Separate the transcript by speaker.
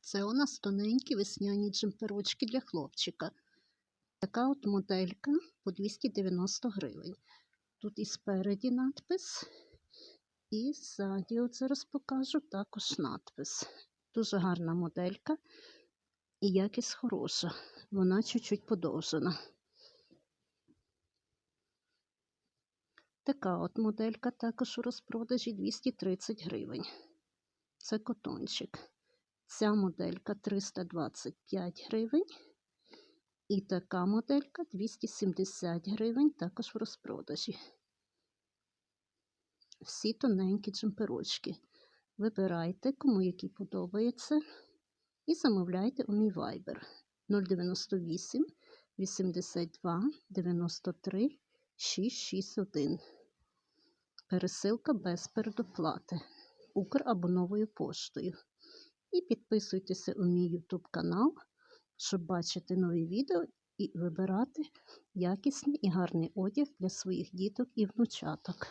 Speaker 1: Це у нас тоненькі весняні джемперочки для хлопчика. Така от моделька по 290 гривень. Тут і спереді надпис, і ззаді, от зараз покажу, також надпис. Дуже гарна моделька і якість хороша. Вона чуть-чуть подовжена. Така от моделька також у розпродажі 230 гривень. Це котончик. Ця моделька 325 гривень. І така моделька 270 гривень, також в розпродажі. Всі тоненькі джемперочки. Вибирайте, кому який подобається. І замовляйте у мій Viber 098 82 93 661. Пересилка без передоплати. Укр або новою поштою. І підписуйтеся у мій YouTube канал, щоб бачити нові відео і вибирати якісний і гарний одяг для своїх діток і внучаток.